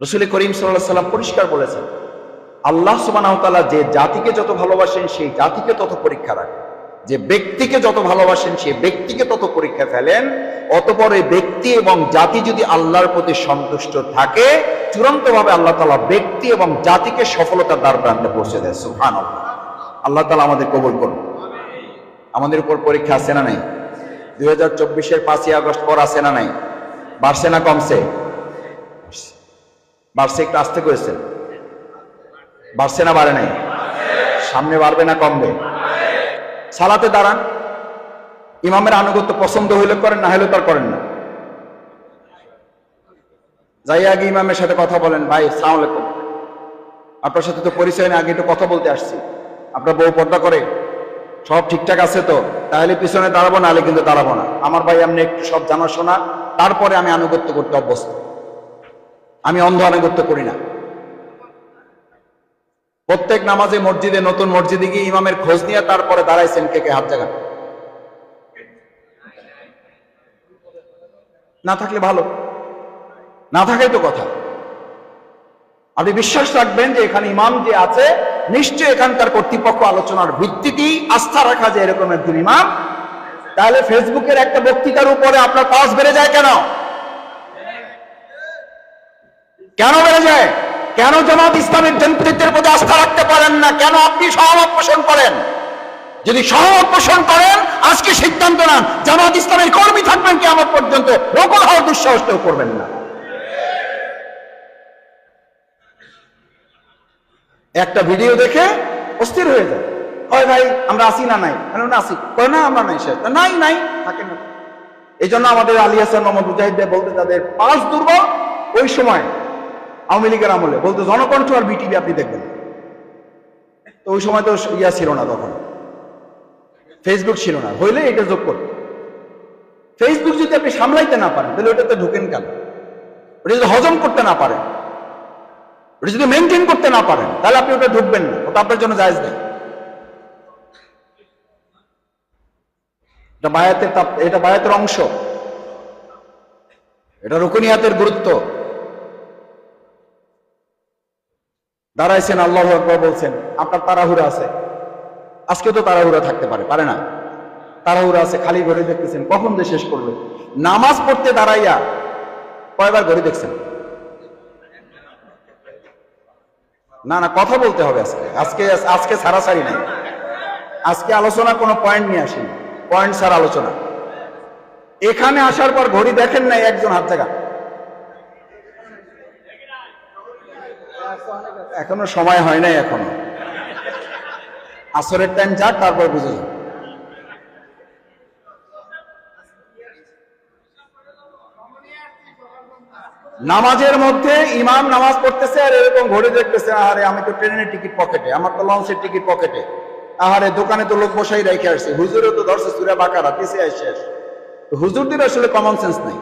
রসুল করিম সাল্লাহ সাল্লাম পরিষ্কার বলেছেন, আল্লাহ সুবানাহতালা যে জাতিকে যত ভালোবাসেন, সেই জাতিকে তত পরীক্ষা রাখেন। যে ব্যক্তিকে যত ভালোবাসেন, সেই ব্যক্তিকে তত পরীক্ষা ফেলেন। অতপর এই ব্যক্তি এবং জাতি যদি আল্লাহর প্রতি সন্তুষ্ট থাকে চূড়ান্ত ভাবে আল্লাহ তালা ব্যক্তি এবং জাতিকে সফলতার দ্বার প্রান্তে পৌঁছে দেয় সুহান আল্লাহ তালা আমাদের কবুল করুন। আমাদের উপর পরীক্ষা আছে না নাই? দুই হাজার চব্বিশের পাঁচই আগস্ট পর আছে না নাই? বাড়ছে না কমছে? বাড়ছে একটু আসতে করেছেন। বাড়ছে না বাড়ে নাই? সামনে বাড়বে না কমবে? সালাতে দাঁড়ান। ইমামের আনুগত্য পছন্দ হইলে করেন, না হইলে তার করেন না। যাই আগে ইমামের সাথে কথা বলেন, ভাই সালাম আপনার সাথে তো পরিচয় না আগে একটু কথা বলতে আসছি। আপনার বউ পর্দা করে, সব ঠিকঠাক আছে তো? তাহলে পিছনে দাঁড়াবো না হলে কিন্তু দাঁড়াবো না। আমার ভাই আপনি একটু সব জানাশোনা, তারপরে আমি আনুগত্য করতে অভ্যস্ত। আমি অন্ধ আনুগত্য করি না। প্রত্যেক নামাজে মসজিদে নতুন মসজিদে গিয়ে ইমামের খোঁজ নিয়ে তারপরে দাঁড়াইছেন কে কে হাত জাগান। না থাকলে ভালো। না থাকাই তো কথা। আপনি বিশ্বাস রাখবেন যে এখানে ইমাম যে আছে নিশ্চয় এখানকার কর্তৃপক্ষ আলোচনার ভিত্তিতেই আস্থা রাখা যায় এরকম একজন ইমাম। তাহলে ফেসবুকের একটা বক্তৃতার উপরে আপনার পাস বেড়ে যায় কেন? কেন বেড়ে যায়? কেন জামাত ইসলামের নেতৃত্বের প্রতি আস্থা রাখতে পারেন না? কেন আপনি সহমত পোষণ করেন? যদি সহমত পোষণ করেন আজকে সিদ্ধান্ত নেন? জামাত ইসলামের কর্মী থাকবেন কি আমার পর্যন্ত। নকল হওয়ার দুঃসাহস কেউ করবেন না। একটা ভিডিও দেখে অস্থির হয়ে যায়। হয় ভাই, আমরা আসি না নাই? না আসি কয়, না, আমরা নাই শেষ নাই নাই থাকে না। এই জন্য আমাদের আলী হাসান মোহাম্মদ মুজাহিদ বলতে তাদের পাঁচ দুর্বল ওই সময় আওয়ামী লীগের আমলে। বলতো জনকণ্ঠ আর বিটিভি আপনি দেখবেন। তো ওই সময় তো ইয়া ছিল না তখন। ফেসবুক ছিল না। হইলে এটা যোগ করতো। ফেসবুক যদি আপনি সামলাইতে না পারেন, তাহলে ওটাতে ঢুকেন কেন? ওটা যদি হজম করতে না পারেন, ওটা যদি মেনটেন করতে না পারেন, তাহলে আপনি ওটা ঢুকবেন না। ওটা আপনার জন্য জায়জ নেই। এটা বায়াতের এটা বায়াতের অংশ। এটা রুকুনিয়াতের গুরুত্ব। দাঁড়াইছেন, আল্লাহ আকবর বলছেন, আপনার তাড়াহুড়া আছে। আজকে তো তাড়াহুড়া থাকতে পারে পারে না? তাড়াহুড়া আছে, খালি ঘড়ি দেখতেছেন, কখন যে শেষ করবে? নামাজ পড়তে দাঁড়াইয়া কয়বার ঘড়ি দেখছেন? না না, কথা বলতে হবে আজকে। আজকে আজকে সারাসারি নাই। আজকে আলোচনা কোনো পয়েন্ট নিয়ে আসেনি। পয়েন্ট সার আলোচনা। এখানে আসার পর ঘড়ি দেখেন নাই একজন হাত জায়গা। এখনও সময় হয় নাই এখনও। আসরের টাইম যাক তারপর বুঝে যাবে। নামাজের মধ্যে ইমাম নামাজ পড়তেছে আর এরকম ঘড়ি দেখতেছে, আহারে, আমি তো ট্রেনের টিকিট পকেটে, আমার তো লঞ্চের টিকিট পকেটে। আহারে, দোকানে তো লোক বসাই রেখে আসছে। হুজুরও তো ধরছে, সুরে বাকারা, পিছিয়ে আসছে। তো হুজুরদের আসলে কমন সেন্স নাই।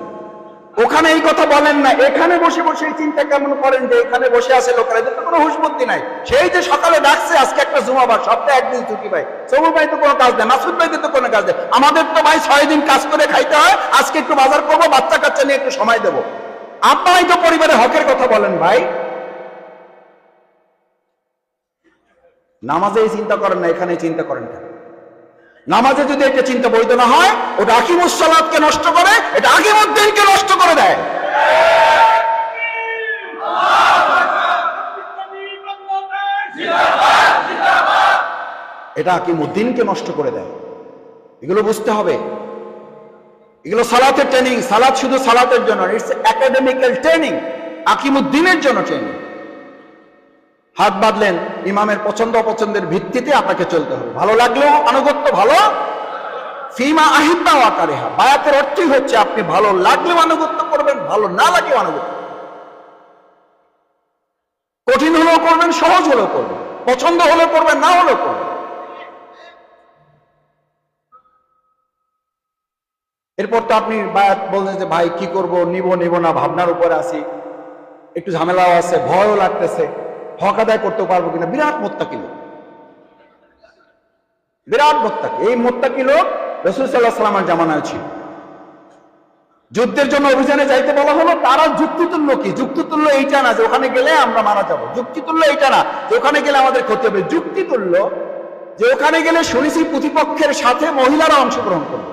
ওখানে এই কথা বলেন না, এখানে বসে বসে এই চিন্তা কেমন করেন যে এখানে বসে আছে লোকেরা? এদের তো কোনো হুশবুদ্ধি নাই। সেই যে সকালে ডাকছে, আজকে একটা জুমাবার সপ্তাহে একদিন ছুটি ভাই সবু ভাই তো কোনো কাজ নেই মাসুদ ভাই তো কোনো কাজ নেই আমাদের তো ভাই ছয় দিন কাজ করে খাইতে হয়, আজকে একটু বাজার করব, বাচ্চা কাচ্চা নিয়ে একটু সময় দেবো। আপনারাই তো পরিবারের হকের কথা বলেন ভাই। নামাজে চিন্তা করেন না এখানে চিন্তা করেন কেন? নামাজে যদি একটা চিন্তা বৈধ না হয়, ওটা আকিমুসালাদকে নষ্ট করে, এটা আগিমুদ্দিনকে নষ্ট করে দেয়। এটা আকিমুদ্দিনকে নষ্ট করে দেয়। এগুলো বুঝতে হবে। এগুলো সালাতের ট্রেনিং সালাত শুধু সালাতের জন্য ইটস একাডেমিক্যাল ট্রেনিং আকিমুদ্দিনের জন্য ট্রেনিং হাত বাঁধলেন ইমামের পছন্দ অপছন্দের ভিত্তিতে আপনাকে চলতে হবে। ভালো লাগলেও আনুগত্য ভালো ফিমা আহিব্বা আকারেহা বায়াতের অর্থই হচ্ছে আপনি ভালো লাগলেও আনুগত্য করবেন, ভালো না লাগলেও আনুগত্য। কঠিন হলেও করবেন, সহজ হলেও করবেন। পছন্দ হলেও করবেন, না হলেও করবেন। এরপর তো আপনি বায়াত বলছেন যে, ভাই, কি করব? নিব নিব না, ভাবনার উপরে আছি। একটু ঝামেলাও আছে, ভয়ও লাগতেছে। হক করতে পারব কিনা? বিরাট মোত্তাকি লোক। বিরাট মোত্তাকি। এই মোত্তাকি লোক রসুল সাল্লাহ সাল্লামের জামানায় ছিল। যুদ্ধের জন্য অভিযানে যাইতে বলা হলো, তারা যুক্তিতুল্য কি? যুক্তিতুল্য এইটা না যে ওখানে গেলে আমরা মারা যাব। যুক্তিতুল্য এইটা না যে ওখানে গেলে আমাদের ক্ষতি হবে। যুক্তিতুল্য যে ওখানে গেলে শুনেছি প্রতিপক্ষের সাথে মহিলারা অংশগ্রহণ করবে।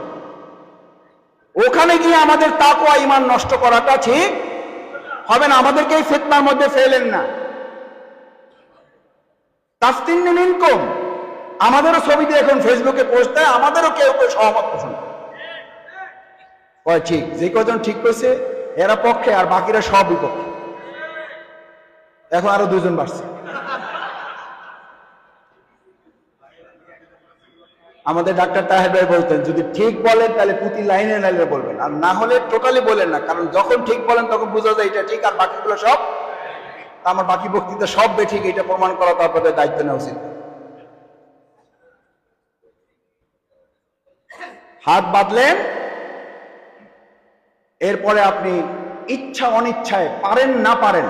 ওখানে গিয়ে আমাদের তাকওয়া ইমান নষ্ট করাটা ঠিক হবে না। আমাদেরকে এই ফিতনার মধ্যে ফেলেন না। তাফতিন ইনকম আমাদেরও ছবি দিয়ে এখন ফেসবুকে পোস্ট দেয়, আমাদেরও কেউ কেউ সহমত পোষণ করে। ঠিক, যে কজন ঠিক করেছে, এরা পক্ষে আর বাকিরা সব বিপক্ষে। এখন আরও দুজন বাড়ছে। আমাদের ডাক্তার তাহের ভাই বলতেন, যদি ঠিক বলেন তাহলে প্রতি লাইনে লাইনে বলবেন, আর না হলে টোটালি বলেন না, কারণ যখন ঠিক বলেন তখন বোঝা যায় এটা ঠিক আর বাকিগুলো সব আমার বাকি বক্তৃতা সব বেঠিক, এটা প্রমাণ করা তো আপনাদের দায়িত্ব নেওয়া উচিত। হাত বাঁধলেন। এরপরে আপনি ইচ্ছা অনিচ্ছায় পারেন না পারেন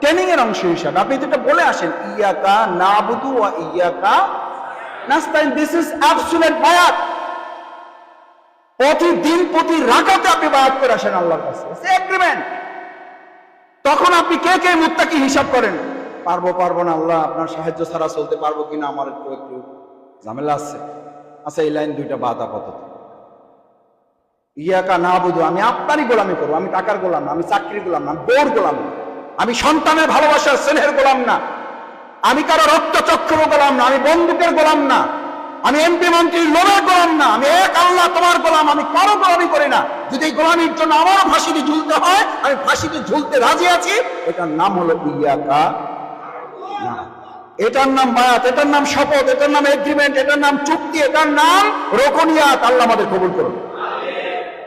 ট্রেনিং এর অংশ হিসাবে আপনি যেটা বলে আসেন ইয়াকা না বুধু ইয়াকা নাস্তাইন দিস ইজ অ্যাবসুলেট বায়াত। প্রতিদিন প্রতি রাকাতে আপনি বায়াত করে আসেন আল্লাহর কাছে। এগ্রিমেন্ট তখন আপনি কে কে মুত্তাকি হিসাব করেন? পারব পারব না আল্লাহ, আপনার সাহায্য ছাড়া চলতে পারব কিনা আমার একটু একটু ঝামেলা আছে। আচ্ছা এই লাইন দুইটা বাদ আপাতত। ইয়াকা না বুঝো আমি আপনারই গোলামি করব, আমি টাকার গোলাম না, আমি চাকরির গোলাম না বোর গোলাম না, আমি সন্তানের ভালোবাসার স্নেহের গোলাম না, আমি কারও রক্তচক্ষুর গোলাম না, আমি বন্দুকের গোলাম না, আমি এমপি মন্ত্রীর লোভের গোলাম না, আমি এক আল্লাহ তোমার গোলাম, আমি কারও গোলামি করি না। যদি গোলামির জন্য আমারও ফাঁসিতে ঝুলতে হয়, আমি ফাঁসিতে ঝুলতে রাজি আছি, এটার নাম হলো ইয়াকা না এটার নাম বায়াত, এটার নাম শপথ, এটার নাম এগ্রিমেন্ট এটার নাম চুক্তি, এটার নাম রোকনিয়াত, আল্লাহ আমাদের কবুল করুন।